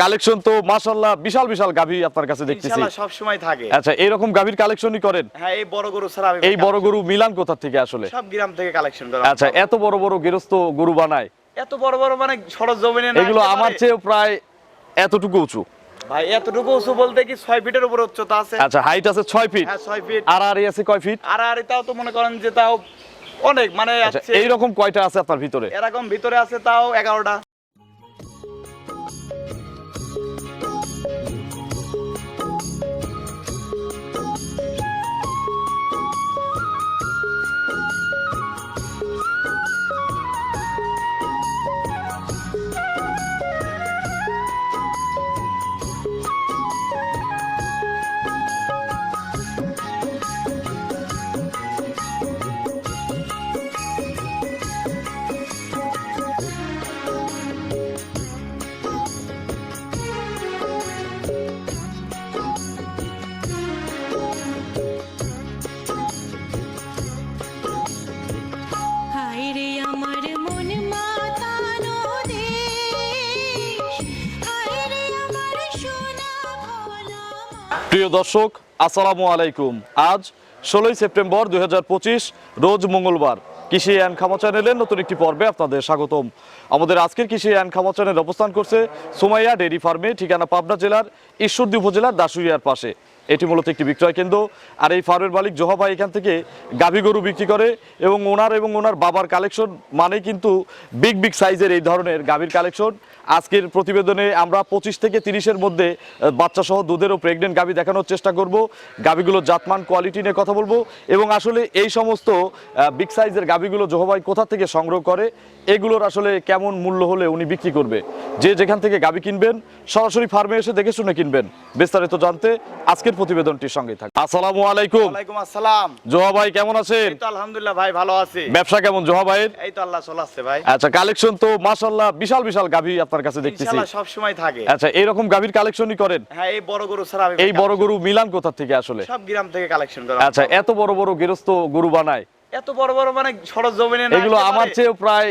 Collection তো মাশাআল্লাহ বিশাল বিশাল গাভী আপনার কাছে দেখতেছি। সব সময় থাকে। আচ্ছা এরকম গাভীর কালেকশনই করেন? হ্যাঁ এই বড় গরু ছাড়া এই বড় গরু মিলান কোথা থেকে আসলে? সব গ্রাম থেকে কালেকশন করা আচ্ছা এত বড় বড় গৃহস্থ গরু বানায়। এত বড় বড় মানে সরজ জমিনে না এগুলো আমার চেয়ে প্রায় এতটুকু উঁচু। ভাই এতটুকু উঁচু বলতে কি 6 ফিটের উপর উচ্চতা আছে? আচ্ছা হাইট আছে 6 ফিট। হ্যাঁ 6 ফিট। আর আর আছে কয় ফিট? আর আর তাও তো মনে করেন যে তাও অনেক মানে আচ্ছা, আছে। এই রকম কয়টা আছে আপনার ভিতরে? এরকম ভিতরে আছে তাও 11টা প্রিয় দর্শক, আসসালামু আলাইকুম। আজ ষোলোই সেপ্টেম্বর দুই হাজার পঁচিশ, রোজ মঙ্গলবার কৃষি অ্যান্ড খামা চ্যানেলের নতুন একটি পর্বে আপনাদের স্বাগতম। আমাদের আজকের কৃষি অ্যান্ড খামা চ্যানেল অবস্থান করছে সোমাইয়া ডেইরি ফার্মে, ঠিকানা পাবনা জেলার ঈশ্বরদী উপজেলার দাসুরিয়ার পাশে। এটি মূলত একটি বিক্রয় কেন্দ্র। আর এই ফার্মের মালিক জোহা ভাই এখান থেকে গাভী গরু বিক্রি করে এবং ওনার এবং ওনার বাবার কালেকশন মানে কিন্তু বিগ বিগ সাইজের এই ধরনের গাভীর কালেকশন। আজকের প্রতিবেদনে আমরা পঁচিশ থেকে তিরিশের মধ্যে বাচ্চা সহ দুধের ও প্রেগনেন্ট গাভী দেখানোর চেষ্টা করব। গাভীগুলোর জাতমান কোয়ালিটি নিয়ে কথা বলব। এবং আসলে এই সমস্ত বিগ সাইজের গাভীগুলো জোহবাই কোথা থেকে সংগ্রহ করে, এগুলোর আসলে কেমন মূল্য হলে উনি বিক্রি করবে? যে যেখান থেকে গাভী কিনবেন, সরাসরি ফার্মে এসে দেখে শুনে কিনবেন। বিস্তারিত জানতে আজকের প্রতিবেদনটির সঙ্গে থাক আসসালামু আলাইকুম। ওয়ালাইকুম আসসালাম। জোহা ভাই কেমন আছেন? তো আলহামদুলিল্লাহ ভাই ভালো আছি। ব্যবসা কেমন জোহা ভাইয়ের? এই তো আল্লাহ চলাচ্ছে ভাই। আচ্ছা কালেকশন তো মাশাল্লাহ বিশাল বিশাল গাভী আপনার কাছে দেখতেছি। ইনশাআল্লাহ সব সময় থাকে। আচ্ছা এইরকম গাভীর কালেকশনই করেন? হ্যাঁ এই বড় গরু ছাড়া এই বড় গরু মিলান কোথা থেকে আসলে? সব গ্রাম থেকে কালেকশন করা আচ্ছা এত বড় বড় গৃহস্থ গরু বানায়? এত বড় বড় মানে সরজ জমিনে না এগুলো আমার। চেয়েও প্রায়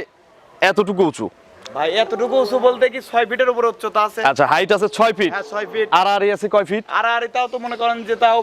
এতটুকু উঁচু। ভাই এতটুকু উঁচু বলতে কি ছয় ফিটের উপর উচ্চতা আছে? আচ্ছা হাইট আছে ছয় ফিট। হ্যাঁ ছয় ফিট। আর আর আছে কয় ফিট? আর আর এটাও তো মনে করেন যে তাও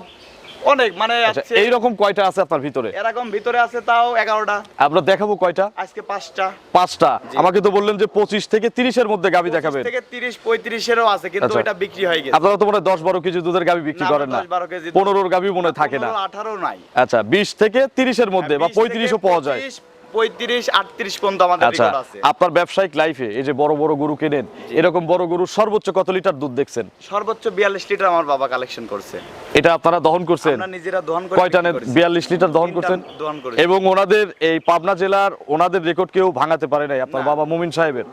অনেক মানে আচ্ছা আছে। এইরকম কয়টা আছে আপনার ভিতরে? এরকম ভিতরে আছে তাও এগারোটা। আমরা দেখাবো কয়টা? আজকে পাঁচটা। পাঁচটা। আমাকে তো বললেন যে পঁচিশ থেকে তিরিশের মধ্যে গাভী দেখাবেন। থেকে তিরিশ পঁয়ত্রিশেরও আছে কিন্তু আচ্ছা। এটা বিক্রি হয়ে গেছে। আপনারা তো মনে হয় দশ বারো কেজি দুধের গাভী বিক্রি করেন না। 10 12 কেজি দুধ। পনেরোর গাভী মনে থাকে না। আঠারো নাই। আচ্ছা বিশ থেকে তিরিশের মধ্যে বা 20 থেকে পঁয়ত্রিশও পাওয়া যায়। 25, পঁয়ত্রিশ আটত্রিশ পর্যন্ত আমাদের আচ্ছা আছে। আপনার ব্যবসায়িক লাইফে এই যে বড় বড় গরু কেনেন এরকম বড় গরু সর্বোচ্চ কত লিটার দুধ দেখছেন? সর্বোচ্চ বিয়াল্লিশ লিটার আমার বাবা কালেকশন করছে। এটা আপনারা দহন করছেন? নিজেরা দহন বিয়াল্লিশ লিটার দহন করছেন। এবং ওনাদের এই পাবনা জেলার ওনাদের রেকর্ড কেউ ভাঙাতে পারে নাই আপনার বাবা মুমিন সাহেবের।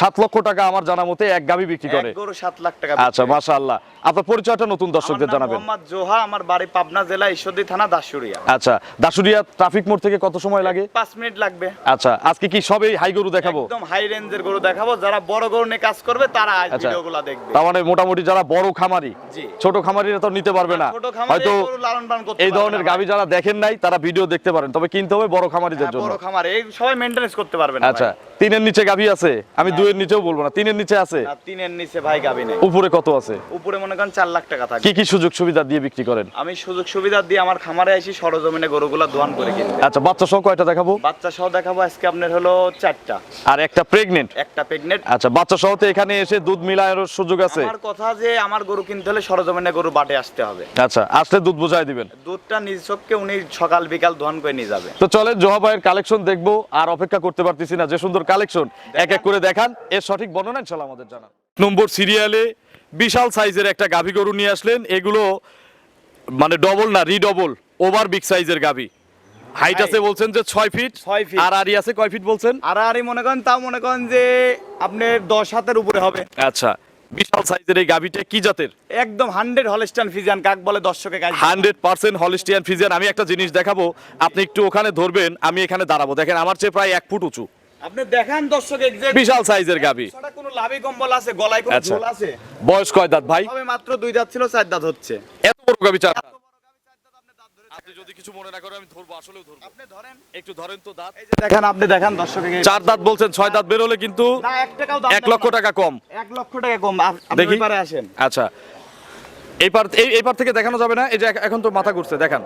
সাত লক্ষ টাকা আমার জানা মতে এক বিক্রি করে। গরু সাত লাখ টাকা আচ্ছা মাশা আল্লাহ আপনার পরিচয়টা নতুন দর্শকদের জানাবেন। মোহাম্মদ জোহা আমার বাড়ি পাবনা জেলা ঈশ্বরদী থানা দাসুরিয়া আচ্ছা দাসুরিয়া ট্রাফিক মোড় থেকে কত সময় লাগে? পাঁচ মিনিট লাগবে। আচ্ছা আজকে কি সবই হাই গরু দেখাবো? একদম হাই রেঞ্জের গরু দেখাবো। যারা বড় গরু নিয়ে কাজ করবে তারা আজ আচ্ছা। ভিডিওগুলো দেখবে। তার মানে মোটামুটি যারা বড় খামারি ছোট খামারিরা তো নিতে পারবে না। হয়তো এই ধরনের ভাই। যারা দেখেন নাই তারা ভিডিও দেখতে পারেন। তবে কিনতে হবে বড় খামারিদের হ্যাঁ, জন্য। বড় খামারে। এই সবাই মেইনটেনেন্স করতে পারবে না আচ্ছা তিনের নিচে গাভী আছে? আমি দুইয়ের নিচেও বলব না তিনের নিচে আছে? তিনের নিচে ভাই গাবি নেই। উপরে কত আছে? উপরে মনে করেন চার লাখ টাকা থাকে কি কি সুযোগ সুবিধা দিয়ে বিক্রি করেন? আমি সুযোগ সুবিধা দিয়ে আমার খামারে আসি সরজমিনে গরুগুলো দোয়ান করে কিনতে। আচ্ছা বাচ্চা সহ কয়টা দেখাবো? বাচ্চা সহ দেখাবো আজকে আপনার হলো চারটা। আর একটা প্রেগনেন্ট একটা প্রেগনেন্ট আচ্ছা বাচ্চা সহ তো এখানে এসে দুধ মিলায়ের সুযোগ আছে? আমার কথা যে আমার গরু কিনতে হলে সরজমিনে গরু বাটে আসতে হবে। আচ্ছা আসলে দুধ বুঝাই দিবেন। দুধটা নিজ চোখকে উনি সকাল বিকাল দোয়ান করে নিয়ে যাবে। তো চলেন জোহা ভাইয়ের কালেকশন দেখব আর অপেক্ষা করতে পারতেছি না যে সুন্দর কালেকশন এক এক করে দেখান এর সঠিক বর্ণনা ইনশাল্লাহ আমাদের জানান। নম্বর সিরিয়ালে বিশাল সাইজের একটা গাভী গরু নিয়ে আসলেন এগুলো মানে ডবল না রিডবল ওভার বিগ সাইজের গাভী। হাইট আছে বলছেন যে ফিট feet। আর আরি আছে কয় ফিট বলছেন? আর আরই মনে করেন তাও মনে করেন যে আপনার দশ হাতের উপরে হবে। আচ্ছা বিশাল সাইজের এই কি জাতের? একদম হান্ড্রেড হলস্টান ফিজিয়ান কাক বলে দর্শকে কাজ হান্ড্রেড পার্সেন্ট হলিস্টিয়ান ফিজিয়ান আমি একটা জিনিস দেখাবো আপনি একটু ওখানে ধরবেন আমি এখানে দাঁড়াবো। দেখেন আমার চেয়ে প্রায় এক ফুট উঁচু। আপনি দেখান দর্শক বিশাল সাইজের গাভী। কোনো লাভি কম্বল আছে গলায় কোনো আচ্ছা। ঝোল আছে? বয়স কয় দাঁত ভাই? মাত্র দুই দাঁত ছিল চার দাঁত হচ্ছে। এত বড় গাভী চার। আপনি যদি কিছু মনে না করেন আমি ধরবো আসলেও ধরবো। আপনি ধরেন। একটু ধরেন তো দাঁত। দেখেন আপনি দেখান দর্শককে চার দাঁত বলছেন ছয় দাঁত বেরোলে কিন্তু না এক টাকাও দাম এক লক্ষ টাকা কম। এক লক্ষ টাকা কম। আপনি দেখি। আসেন। আচ্ছা। এই পার এই এই পার থেকে দেখানো যাবে না? এই যে এখন তো মাথা ঘুরছে দেখান।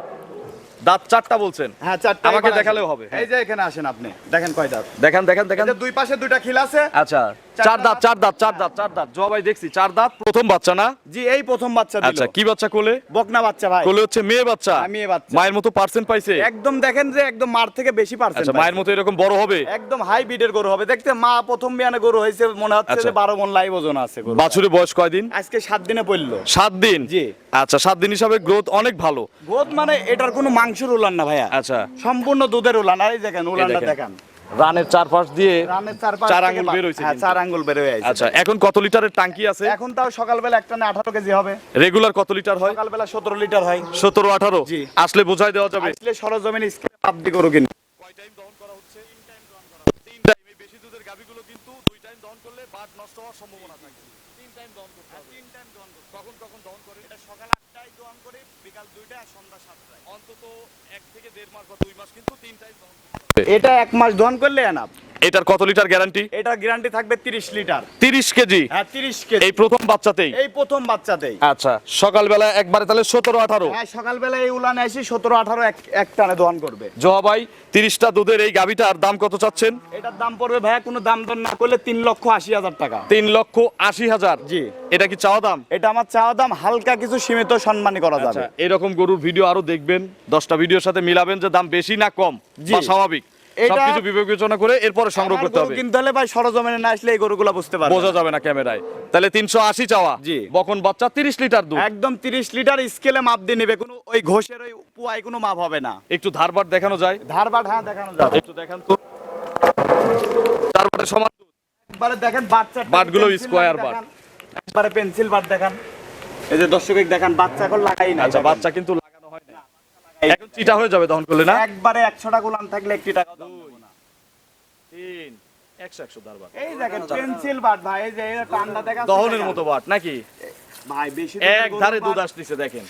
দাঁত চারটা বলছেন। হ্যাঁ চারটা আমাকে দেখালেও হবে, হ্যাঁ। এই যে এখানে আসেন আপনি। দেখেন কয় দাঁত। দেখান দেখান দেখান। দুই পাশে দুইটা খিল আছে। আচ্ছা। চার দাঁত চার দাঁত চার দাঁত চার দাঁত। জবাই দেখছি চার দাঁত প্রথম বাচ্চা না? জি এই প্রথম বাচ্চা দিল। আচ্ছা কি বাচ্চা কোলে? বকনা বাচ্চা ভাই। কোলে হচ্ছে মেয়ে বাচ্চা। হ্যাঁ, মেয়ে বাচ্চা। মায়ের মতো পার্সেন্ট পাইছে? একদম দেখেন যে একদম মার থেকে বেশি পার্সেন্ট আচ্ছা মায়ের মতো এরকম বড় হবে? একদম হাই বিডের গরু হবে। দেখতে মা প্রথম বিয়ানে গরু হয়েছে মনে হচ্ছে আচ্ছা। যে বারো মন লাইভ ওজন আছে গরু বাছুরের বয়স কয়দিন? আজকে সাত দিনে পড়ল। সাত দিন? জি। আচ্ছা সাত দিন হিসাবে গ্রোথ অনেক ভালো। গ্রোথ মানে এটার কোনো মাংসের উলান না ভাইয়া। আচ্ছা। সম্পূর্ণ দুধের উলান। আর এই দেখেন উলানটা দেখেন। রানের চারপাশ দিয়ে রানের চারপাশ চার আঙ্গুল বের হইছে হ্যাঁ চার আঙ্গুল বের হয়ে আচ্ছা এখন কত লিটারের ট্যাঙ্কি আছে? এখন তাও সকালবেলা একটা না আঠারো কেজি হবে। রেগুলার কত লিটার হয়? সকালবেলা সতেরো লিটার হয়। সতেরো আঠারো? জি। আসলে বোঝাই দেওয়া যাবে। আসলে সরজমিন স্কেল আপ দি করো কিনবে কয় টাইম দহন করা হচ্ছে? তিন টাইম দহন করা তিন টাইম এই বেশি দুধের গাবিগুলো কিন্তু দুই টাইম দহন করলে বাদ নষ্ট হওয়ার সম্ভাবনা থাকে। টাইম দহন করতে হবে। তিন টাইম দহন করতে কখন কখন দহন করে? এটা সকাল আটটায় দহন করে বিকাল দুইটা আর সন্ধ্যা সাতটায়। অন্তত এক থেকে দেড় মাস বা দুই মাস কিন্তু তিন টাইম দহন করতে এটা এক মাস দহন করলে এনাফ এটার কত লিটার গ্যারান্টি? এটা গ্যারান্টি থাকবে তিরিশ লিটার। তিরিশ কেজি? হ্যাঁ তিরিশ কেজি। এই প্রথম বাচ্চাতেই? এই প্রথম বাচ্চাতেই। আচ্ছা সকালবেলা একবারে তাহলে সতেরো আঠারো? হ্যাঁ সকালবেলা এই উলানে এসে সতেরো আঠারো এক এক টানে দোয়ান করবে। জোহা ভাই তিরিশটা দুধের এই গাভিটার দাম কত চাচ্ছেন? এটার দাম পড়বে ভাইয়া কোনো দাম দর না করলে তিন লক্ষ আশি হাজার টাকা। তিন লক্ষ আশি হাজার? জি। এটা কি চাওয়া দাম? এটা আমার চাওয়া দাম হালকা কিছু সীমিত সম্মানী করা যাবে। আচ্ছা এরকম গরুর ভিডিও আরও দেখবেন দশটা ভিডিওর সাথে মিলাবেন যে দাম বেশি না কম জি। বা স্বাভাবিক। সবকিছু বিবেচনা করে এরপরে সংগ্রহ করতে হবে। কিনতে হলে ভাই সরজমিনে না আসলে এই গরুগুলো বুঝতে পারবে। বোঝা যাবে না ক্যামেরায়। তাহলে তিনশো আশি চাওয়া। জি। বকন বাচ্চা তিরিশ লিটার দুধ। একদম তিরিশ লিটার স্কেলে মাপ দিয়ে নেবে। কোনো ওই ঘোষের ওই পুয়ায় কোনো মাপ হবে না। একটু দেখানো যায়। ধারবাট হ্যাঁ দেখানো যাবে। একটু দেখান তো। ধারবাটের সমান। একবারে দেখেন বাচ্চা বাটগুলো square বাট। একবারে পেন্সিল বাট দেখান। এই যে দর্শক দেখান বাচ্চা এখন লাগাই না আচ্ছা বাচ্চা কিন্তু এখন চিটা হয়ে যাবে দহন করলে না? একবারে একশো টাকা উলান থাকলে একটি টাকা দাম দেবো না। তিন একশো একশো ধারবার এই দেখেন পেন্সিল বাট ভাই এই যে ঠান্ডা দেখা দহনের মতো বাট নাকি? ভাই বেশি এক ধারে দুধ আসতেছে দেখেন।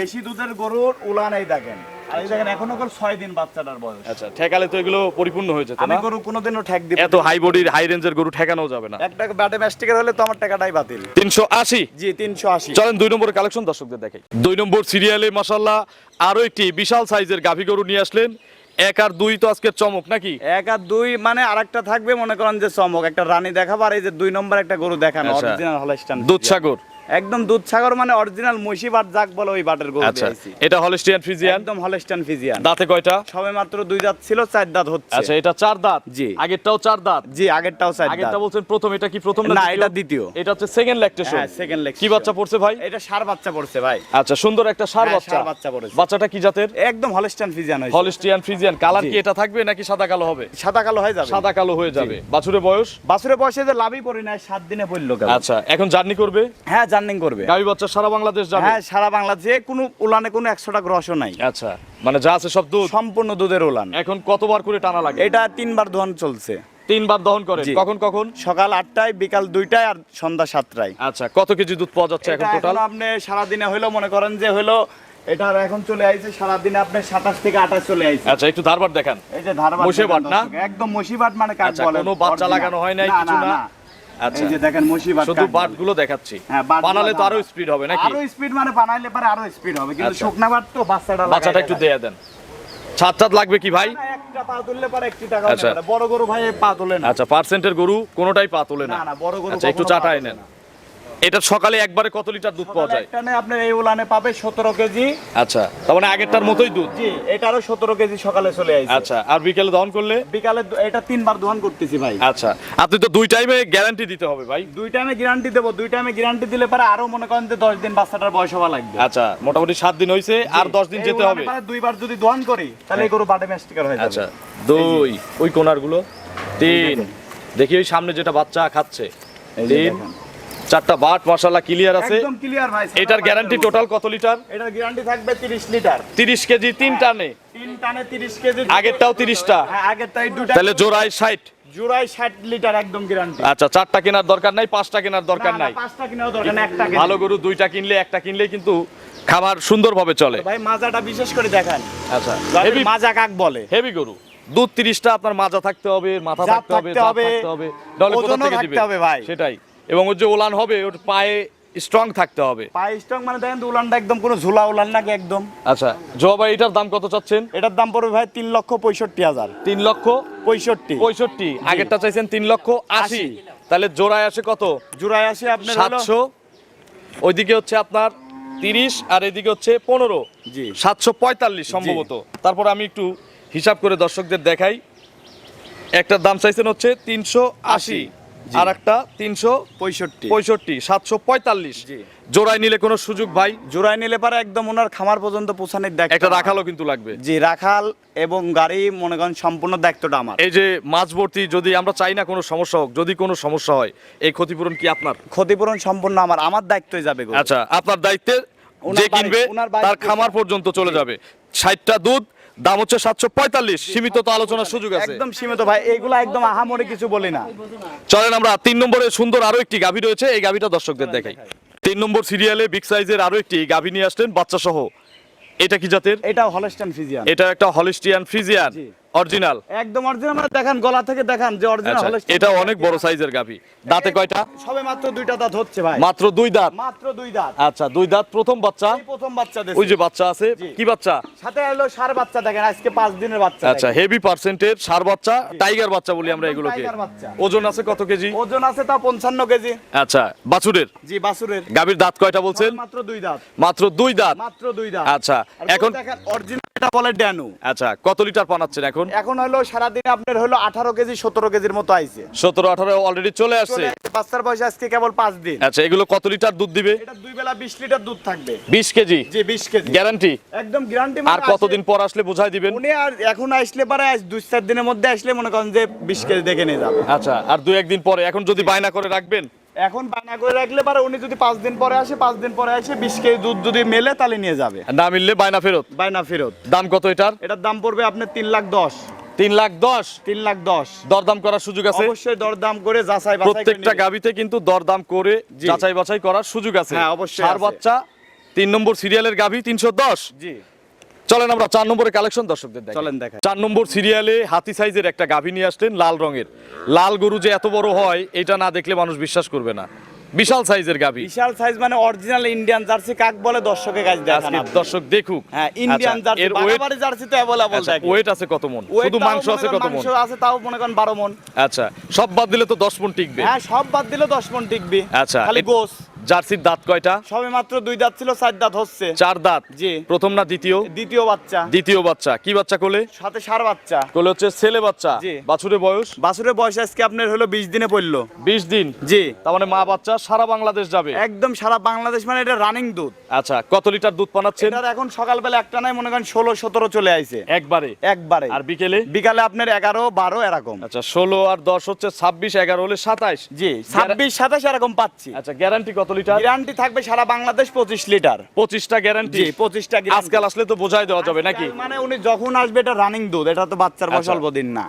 বেশি দুধের গরুর উলান এই দেখেন। আর এই দেখেন এখনও করে ছয় দিন বাচ্চাটার বয়স। আচ্ছা ঠেকালে তো এগুলো পরিপূর্ণ হয়ে যেত আমি গরু কোনোদিনও ঠেক দিব এত হাই বডির হাই রেঞ্জের গরু ঠেকানো যাবে না। একটা ব্যাটে ম্যাস্টিকের হলে তো আমার টাকাটাই বাতিল। তিনশো আশি? জি তিনশো আশি। চলেন দুই নম্বরের কালেকশন দর্শকদের দেখাই। দুই নম্বর সিরিয়ালে আরও একটি বিশাল সাইজের গাভী গরু নিয়ে আসলেন। এক আর দুই তো আজকের চমক নাকি? এক আর দুই মানে আরেকটা থাকবে মনে করেন যে চমক। একটা রানী দেখাবো আর এই যে দুই নম্বর একটা গরু দেখানো আচ্ছা। অরিজিনাল হলস্টান দুধসাগর। একদম দুধ সাগর মানে অরিজিনাল মহিষি বাট যাক বলে ওই বাটের গরু আচ্ছা এটা হলস্টিয়ান ফ্রিজিয়ান একদম হলস্টান ফিজিয়ান। দাঁতে কয়টা? সবে মাত্র দুই দাঁত ছিল চার দাঁত হচ্ছে। আচ্ছা এটা চার দাঁত? জি। আগেরটাও চার দাঁত? জি আগেরটাও চার দাঁত। আগেরটা বলছেন প্রথম এটা কি প্রথম না এটা দ্বিতীয়। এটা হচ্ছে সেকেন্ড ল্যাকটেশন হ্যাঁ সেকেন্ড লেগ কি বাচ্চা পড়ছে ভাই? এটা সার বাচ্চা পড়ছে ভাই। আচ্ছা সুন্দর একটা সার হ্যাঁ, বাচ্চা। ষাঁড় বাচ্চা পড়েছে। বাচ্চাটা কি জাতের? একদম হলস্টান ফিজিয়ান হয়েছে। হলস্টিয়ান ফ্রিজিয়ান কালার কি এটা থাকবে নাকি সাদা কালো হবে? সাদা কালো হয়ে যাবে। সাদা কালো হয়ে যাবে। বাছুরের বয়স? বাছুরে বয়সে যে লাভই পড়ি না সাত দিনে পড়ল আচ্ছা এখন জার্নি করবে? হ্যাঁ জার্নিং করবে। গাভী বাচ্চা সারা বাংলাদেশ যাবে হ্যাঁ সারা বাংলাদেশে কোনো উলানে কোনো একশো টাকা রসও নাই। আচ্ছা মানে যা আছে সব দুধ? সম্পূর্ণ দুধের উলান। এখন কতবার করে টানা লাগে? এটা তিনবার দোয়ান চলছে। তিনবার দহন করে। কখন কখন? সকাল আটটায় বিকাল দুইটায় আর সন্ধ্যা সাতটায়। আচ্ছা কত কেজি দুধ পাওয়া যাচ্ছে এখন টোটাল আপনি সারাদিনে হইল মনে করেন যে হইল এটার এখন চলে আইছে সারাদিনে আপনি সাতাশ থেকে আঠাশ চলে আইছে। আচ্ছা একটু ধারবার দেখান। এই যে ধারবাট মশে বাট না? একদম মশিবাট মানে কাজ আচ্ছা বলে কোনো বাচ্চা লাগানো হয় নাই কিছু না। এই যে দেখেন শুধু বাটগুলো দেখাচ্ছি। হ্যাঁ, বানালে তো আরও স্পিড হবে নাকি? আরও স্পিড মানে বানাইলে পারে আরও স্পিড হবে কিন্তু আচ্ছা। শুকনা বাট তো বাচ্চাটা বাচ্চাটা একটু দেয়া দেন। ছাদ ছাদ লাগবে কি ভাই? একটা পা তুললে পরে একটি টাকা আচ্ছা। বড় গরু ভাই পা তোলে না। আচ্ছা পার্সেন্টের গরু কোনোটাই পা তোলে না। না, না, বড় গরু আচ্ছা একটু চাটাই নেন। না। এটা সকালে একবারে কত লিটার দুধ পাওয়া যায়? একটানে আপনার এই উলানে পাবে সতেরো কেজি। আচ্ছা তার মানে আগেরটার মতোই দুধ? জি এটারও সতেরো কেজি সকালে চলে আসছে আচ্ছা আর বিকেলে দহন করলে? বিকালে এটা তিনবার দোকান করতেছি ভাই। আচ্ছা আপনি তো দুই টাইমে গ্যারান্টি দিতে হবে ভাই। দুই টাইমে গ্যারান্টি দেবো দুই টাইমে গ্যারান্টি দিলে পরে আরও মনে করেন যে দশ দিন বাচ্চাটার বয়স হওয়া লাগবে। আচ্ছা মোটামুটি সাত দিন হয়েছে আর দশ দিন যেতে হবে। পারে দুইবার যদি দোকান করি তাহলে গরু বাটে ম্যাস্টিকার হয়ে যাবে। আচ্ছা দুই ওই কোনারগুলো তিন দেখি ওই সামনে যেটা বাচ্চা খাচ্ছে। তিন। চারটা বাট মশালা ক্লিয়ার আছে। একদম ক্লিয়ার ভাই এটার গ্যারান্টি টোটাল কত লিটার? এটার গ্যারান্টি থাকবে 30 লিটার। তিরিশ কেজি তিন টানে। তিন টানে 30 কেজি। আগেরটাও তিরিশটা। হ্যাঁ আগের তাই দুটা। তাহলে জোড়ায় ষাট। জোড়ায় ষাট লিটার একদম গ্যারান্টি আচ্ছা চারটা কেনার দরকার নাই পাঁচটা কেনার দরকার নাই। পাঁচটা কিনাও দরকার না একটা ভালো গরু দুইটা কিনলে একটা কিনলে কিন্তু খাবার সুন্দরভাবে চলে। ভাই মাজাটা বিশেষ করে দেখান। আচ্ছা। হেভি মাজা কাক বলে। হেভি গরু। দুধ তিরিশটা আপনার মাজা থাকতে হবে মাথা থাকতে হবে থাকতে হবে, ওজনও থেকে থাকতে? হবে ভাই। সেটাই। এবং ওর যে ওলান হবে ওর পায়ে স্ট্রং থাকতে হবে। পায়ে স্ট্রং মানে দেখেন উলানটা একদম কোনো ঝুলা উলান নাকি একদম। আচ্ছা জবাই এটার দাম কত চাচ্ছেন? এটার দাম পড়বে ভাই তিন লক্ষ পঁয়ষট্টি হাজার। তিন লক্ষ পঁয়ষট্টি। পঁয়ষট্টি। আগেরটা চাইছেন তিন লক্ষ আশি। তাহলে জোড়ায় আসে কত? জোড়ায় আসে আপনার সাতশো। ওইদিকে হচ্ছে আপনার তিরিশ আর এদিকে হচ্ছে পনেরো। জি। সাতশো পঁয়তাল্লিশ সম্ভবত। তারপর আমি একটু হিসাব করে দর্শকদের দেখাই। একটার দাম চাইছেন হচ্ছে তিনশো আশি। আর একটা তিনশো পঁয়ষট্টি। পঁয়ষট্টি সাতশো পঁয়তাল্লিশ। জোড়ায় নিলে কোনো সুযোগ ভাই? জোড়ায় নিলে পারে একদম ওনার খামার পর্যন্ত পৌঁছানোর দায়িত্ব একটা রাখালও কিন্তু লাগবে। জি রাখাল এবং গাড়ি মনে করেন সম্পূর্ণ দায়িত্বটা আমার। এই যে মাঝবর্তী যদি আমরা চাই না কোনো সমস্যা হোক যদি কোনো সমস্যা হয় এই ক্ষতিপূরণ কি আপনার? ক্ষতিপূরণ সম্পূর্ণ আমার। আমার দায়িত্বই যাবে আচ্ছা আপনার দায়িত্বে যে কিনবে তার খামার পর্যন্ত। চলে যাবে। ষাটটা দুধ দাম হচ্ছে সাতশো পঁয়তাল্লিশ। সীমিত তো আলোচনার সুযোগ আছে। একদম সীমিত ভাই এগুলো একদম আহামরি কিছু বলি না। চলেন আমরা তিন নম্বরে সুন্দর আরও একটি গাভী রয়েছে এই গাভীটা দর্শকদের দেখাই। তিন নম্বর সিরিয়ালে বিগ সাইজের আরও একটি গাভী নিয়ে আসলেন বাচ্চা সহ এটা কি জাতের? এটা হলস্টান ফিজিয়ান এটা একটা হলিস্টিয়ান ফ্রিজিয়ান। অরিজিনাল একদম অরিজিনাল মানে দেখান গলা থেকে দেখান যে অরিজিনাল আচ্ছা এটা অনেক বড় সাইজের গাভী। দাঁতে কয়টা? সবে মাত্র দুইটা দাঁত হচ্ছে ভাই। মাত্র দুই দাঁত? মাত্র দুই দাঁত। আচ্ছা দুই দাঁত প্রথম বাচ্চা? প্রথম বাচ্চা ওই যে বাচ্চা আছে কি বাচ্চা? সাথে হলো সার বাচ্চা দেখেন আজকে দিনের বাচ্চা আচ্ছা হেভি পার্সেন্টের সার বাচ্চা টাইগার বাচ্চা বলি আমরা এগুলোকে। ওজন আছে কত কেজি? ওজন আছে তাও পঞ্চান্ন কেজি। আচ্ছা বাছুরের? জি বাসুরের গাভীর দাঁত কয়টা বলছেন? মাত্র দুই দাঁত। মাত্র দুই দাঁত? মাত্র দুই দাঁত। আচ্ছা এখন দেখেন অরিজিনাল এটা বলে ড্যানু। আচ্ছা কত লিটার পানাচ্ছেন এখন? এখন এখন হলো সারাদিন আপনার হলো আঠারো কেজি সতেরো কেজির মতো আইছে। সতেরো আঠারো অলরেডি চলে আসছে। বাচ্চার বয়স আজকে কেবল পাঁচ দিন। আচ্ছা এগুলো কত লিটার দুধ দিবে? এটা দুই বেলা বিশ লিটার দুধ থাকবে। বিশ কেজি? জি বিশ কেজি। গ্যারান্টি? একদম গ্যারান্টি আর কতদিন পর আসলে বুঝাই দিবেন? উনি আর এখন আসলে পারে আজ দুই চার দিনের মধ্যে আসলে মনে করেন যে বিশ কেজি দেখে নিয়ে যাবে। আচ্ছা আর দুই একদিন পরে। এখন যদি বায়না করে রাখবেন? এখন বানা করে রাখলে পারে উনি যদি পাঁচ দিন পরে আসে পাঁচ দিন পরে আসে বিশ কেজি দুধ যদি মেলে তাহলে নিয়ে যাবে। না মিললে বায়না ফেরত। বায়না ফেরত। দাম কত এটার? এটার দাম পড়বে আপনার তিন লাখ দশ। তিন লাখ দশ? তিন লাখ দশ। দরদাম করার সুযোগ আছে? অবশ্যই দরদাম করে যাচাই প্রত্যেকটা। গাবিতে কিন্তু দরদাম করে যাচাই বাছাই করার সুযোগ আছে। হ্যাঁ, অবশ্যই আছে। বাচ্চা তিন নম্বর সিরিয়ালের গাভি তিনশো দশ। জি। চলেন আমরা চার নম্বরের কালেকশন দর্শকদের চলেন দেখাই। চার নম্বর সিরিয়ালে হাতি সাইজের একটা গাভী নিয়ে আসলেন লাল রঙের। লাল গরু যে এত বড় হয় এটা না দেখলে মানুষ বিশ্বাস করবে না। বিশাল সাইজের গাভী। বিশাল সাইজ মানে অরিজিনাল ইন্ডিয়ান জার্সি কাক বলে দর্শকের কাছে দেখান। দর্শক দেখুক। হ্যাঁ ইন্ডিয়ান আচ্ছা, জার্সি এর বাড়াবাড়ি জার্সি তো অ্যাভেলেবল থাকে ওয়েট আছে কত মন? শুধু মাংস আছে কত মন? মাংস আছে তাও মনে করেন বারো মন। আচ্ছা সব বাদ দিলে তো দশ মন টিকবে। হ্যাঁ সব বাদ দিলে দশ মন টিকবে। আচ্ছা খালি গোস। জার্সির দাঁত কয়টা? সবে মাত্র দুই দাঁত ছিল চার দাঁত হচ্ছে। চার দাঁত? জি। প্রথম না দ্বিতীয়? দ্বিতীয় বাচ্চা। দ্বিতীয় বাচ্চা। কি বাচ্চা কোলে? সাথে সার বাচ্চা। কোলে হচ্ছে ছেলে বাচ্চা। জি। বাছুরে বয়স? বাছুরের বয়স আজকে আপনার হলো বিশ দিনে পড়ল। বিশ দিন? জি। তার মানে মা বাচ্চা সারা বাংলাদেশ যাবে? একদম সারা বাংলাদেশ মানে এটা রানিং দুধ। আচ্ছা কত লিটার দুধ পানাচ্ছেন? এটার এখন সকালবেলা একটা নাই মনে করেন ষোলো সতেরো চলে আইছে। একবারে? একবারে। আর বিকেলে? বিকালে আপনার এগারো বারো এরকম। আচ্ছা ষোলো আর দশ হচ্ছে ছাব্বিশ এগারো হলে সাতাইশ। জি ছাব্বিশ সাতাশ এরকম পাচ্ছি। আচ্ছা গ্যারান্টি কত লিটার গ্যারান্টি থাকবে সারা বাংলাদেশ পঁচিশ লিটার পঁচিশটা গ্যারান্টি পঁচিশটা আজকাল আসলে তো বোঝাই দেওয়া যাবে নাকি? মানে উনি যখন আসবে এটা রানিং দুধ এটা তো বাচ্চার বয়স আচ্ছা। অল্প দিন না।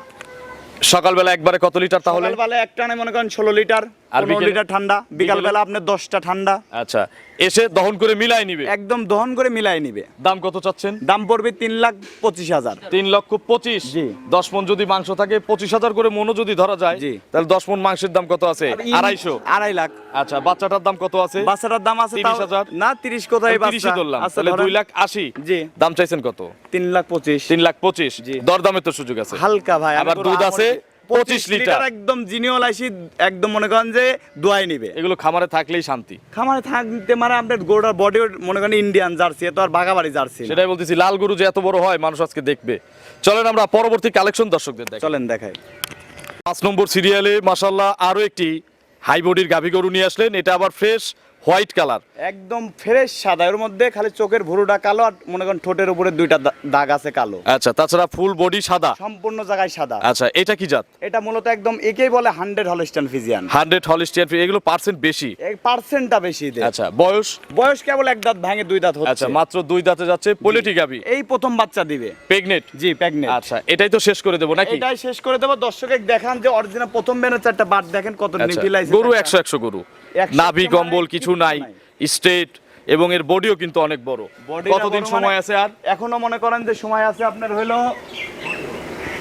সকালবেলা একবারে কত লিটার তাহলে? সকালবেলা একটা নাই মনে করেন ষোলো লিটার আর লিটার ঠান্ডা বিকালবেলা আপনার দশটা ঠান্ডা। আচ্ছা এসে দহন করে মিলাই নিবে? একদম দহন করে মিলাই নিবে। দাম কত চাচ্ছেন? দাম পড়বে তিন লাখ পঁচিশ হাজার। তিন লক্ষ পঁচিশ। জি। দশ মন যদি মাংস থাকে পঁচিশ হাজার করে মনও যদি ধরা যায় জি। তাহলে দশ মন মাংসের দাম কত আছে? আড়াইশো। আড়াই লাখ। আচ্ছা বাচ্চাটার দাম কত আছে? বাচ্চাটার দাম আছে তিরিশ হাজার? না তিরিশ কোথায় তিরিশে ধরলাম। তাহলে দুই লাখ আশি। জি। দাম চাইছেন কত? তিন লাখ পঁচিশ। তিন লাখ পঁচিশ। জি। দরদামের তো সুযোগ আছে। হালকা ভাই আবার দুধ আছে? পঁচিশ লিটার। একদম জিনিয়ল আইসি একদম মনে করেন যে দোয়াই নিবে। এগুলো খামারে থাকলেই শান্তি। খামারে থাকতে মানে আপনার গোড়ার বডি মনে করেন ইন্ডিয়ান জার্সি এত আর বাগাবাড়ি জার্সি। সেটাই বলতেছি লাল গরু যে এত বড় হয় মানুষ আজকে দেখবে। চলেন আমরা পরবর্তী কালেকশন দর্শকদের দেখ চলেন দেখাই। পাঁচ নম্বর সিরিয়ালে মাসাল্লাহ আরও একটি হাই বডির গাভী গরু নিয়ে আসলেন। এটা আবার ফ্রেশ হোয়াইট কালার। একদম ফ্রেশ সাদা এর মধ্যে খালি চোখের ভুরুটা কালো আর মনে করেন ঠোঁটের উপরে দুইটা দাগ আছে কালো। আচ্ছা তাছাড়া ফুল বডি সাদা? সম্পূর্ণ জায়গায় সাদা। আচ্ছা এটা কি জাত? এটা মূলত একদম একেই বলে hundred Holstein Friesian hundred Holstein এগুলো পার্সেন্ট বেশি? এই পার্সেন্টটা বেশি দেয় আচ্ছা বয়স? বয়স কেবল এক দাঁত ভাঙে দুই দাঁত হচ্ছে। আচ্ছা মাত্র দুই দাঁতে যাচ্ছে পোলিটি গাবি। এই প্রথম বাচ্চা দিবে। প্রেগনেট জি প্রেগনেন্ট আচ্ছা এটাই তো শেষ করে দেবো নাকি? এটাই শেষ করে দেবো। দর্শকে দেখান যে অরিজিনাল প্রথম বেনের চারটা বাট দেখেন কত আচ্ছা, আছে গরু চারটা। একশো একশো গরু। 100 নাভি মানে কম্বল কিছু নাই স্টেট এবং এর বডিও কিন্তু অনেক বড়। কতদিন সময় মানে- আছে আর? এখনও মনে করেন যে সময় আছে আপনার হইল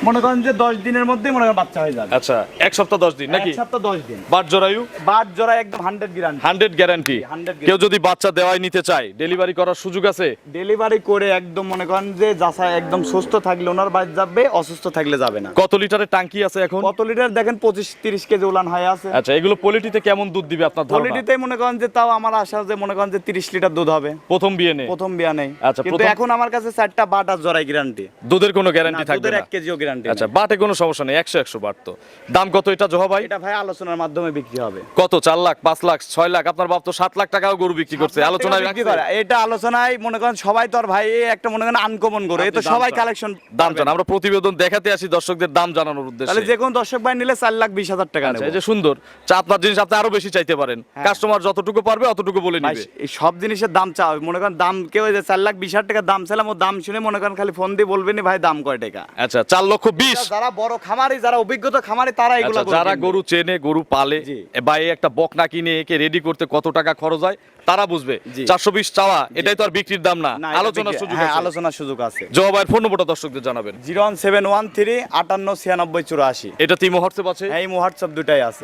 মনে করেন যে দশ দিনের মধ্যে মনে করেন বাচ্চা হয়ে যাবে। আচ্ছা এক সপ্তাহ দশ দিন নাকি? এক সপ্তাহ দশ দিন। বাট জরায়ু বাট জোড়া একদম হান্ড্রেড গ্রাম হান্ড্রেড গ্যারান্টি 100 কেউ যদি বাচ্চা দেওয়াই নিতে চায় ডেলিভারি করার সুযোগ আছে? ডেলিভারি করে একদম মনে করেন যে যাচা একদম সুস্থ থাকলে ওনার বাড়ি যাবে অসুস্থ থাকলে যাবে না। কত লিটারের টাঙ্কি আছে এখন? কত লিটার? দেখেন পঁচিশ তিরিশ কেজি উলান হয়ে আছে। আচ্ছা এগুলো পলিটিতে কেমন দুধ দিবে আপনার কোয়ালিটিতে মনে করেন যে তাও আমার আশা যে মনে করেন যে তিরিশ লিটার দুধ হবে। প্রথম বিয়ে নেই? প্রথম বিয়ে নেই। আচ্ছা, কিন্তু এখন আমার কাছে চারটা বাট আর জরাই গ্যারান্টি দুধের কোনো গ্যারান্টি থাকবে দুধের এক কেজিও গ্যারান্টি আচ্ছা বাটে কোনো সমস্যা নেই একশো একশো বাট তো দাম কত এটা জহা ভাই? এটা ভাই আলোচনার মাধ্যমে বিক্রি হবে। কত চার লাখ পাঁচ লাখ ছয় লাখ? আপনার বাপ তো সাত লাখ টাকাও গরু বিক্রি করছে আলোচনায় বিক্রি করে। এটা আলোচনায় মনে করেন সবাই তো আর ভাই একটা মনে করেন আনকমন করে এই তো সবাই কালেকশন দাম জান আমরা প্রতিবেদন দেখাতে আসি দর্শকদের দাম জানানোর তাহলে উদ্দেশ্যে যে কোনো দর্শক ভাই নিলে চার লাখ বিশ হাজার টাকা আচ্ছা, নেবে। এই যে সুন্দর চা আপনার জিনিস আপনি আরও বেশি চাইতে পারেন। হ্যাঁ। কাস্টমার যতটুকু পারবে অতটুকু বলে নিবে। এই সব জিনিসের দাম চা মনে করেন দাম কেউ চার লাখ বিশ হাজার টাকা দাম চাইলাম ও দাম শুনে মনে করেন খালি ফোন দিয়ে বলবেন ভাই দাম কয় টাকা। আচ্ছা চার লক্ষ বিশ। যারা বড় খামারি যারা অভিজ্ঞতা খামারি তারা এগুলো আচ্ছা, যারা গরু চেনে গরু পালে বা একটা বকনা কিনে একে রেডি করতে কত টাকা খরচ হয় তারা বুঝবে। চারশো বিশ চাওয়া এটাই তো আর বিক্রির দাম না। আলোচনার সুযোগ হ্যাঁ আলোচনার সুযোগ আছে। জবাবের ফোন নম্বরটা দর্শকদের জানাবেন। Zero one seven one three আটান্ন ছিয়ানব্বই চুরাশি। এটা তিমো হোয়াটসঅ্যাপ আছে? এই হোয়াটসঅ্যাপ দুটাই আছে।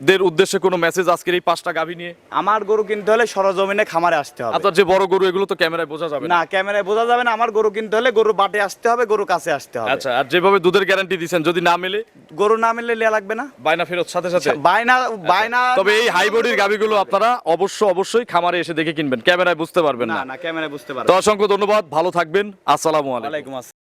দর্শকদের উদ্দেশ্যে কোনো মেসেজ আজকের এই পাঁচটা গাভী নিয়ে? আমার গরু কিনতে হলে সরজমিনে খামারে আসতে হবে। আপনার যে বড় গরু এগুলো তো ক্যামেরায় বোঝা যাবে না। ক্যামেরায় বোঝা যাবে না। আমার গরু কিনতে হলে গরু বাটে আসতে হবে গরু কাছে আসতে হবে। আচ্ছা আর যেভাবে দুধের গ্যারান্টি দিচ্ছেন যদি না মেলে? গরু না মিললে লিয়া লাগবে না। বায়না ফেরত সাথে সাথে? বায়না বায়না আচ্ছা। তবে এই হাই বডির গাভীগুলো আপনারা অবশ্য অবশ্যই খামারে এসে দেখে কিনবেন। ক্যামেরায় বুঝতে পারবেন না। না ক্যামেরায় বুঝতে পারবেন তো অসংখ্য ধন্যবাদ। ভালো থাকবেন। আসসালামু আলাইকুম। আসসালাম।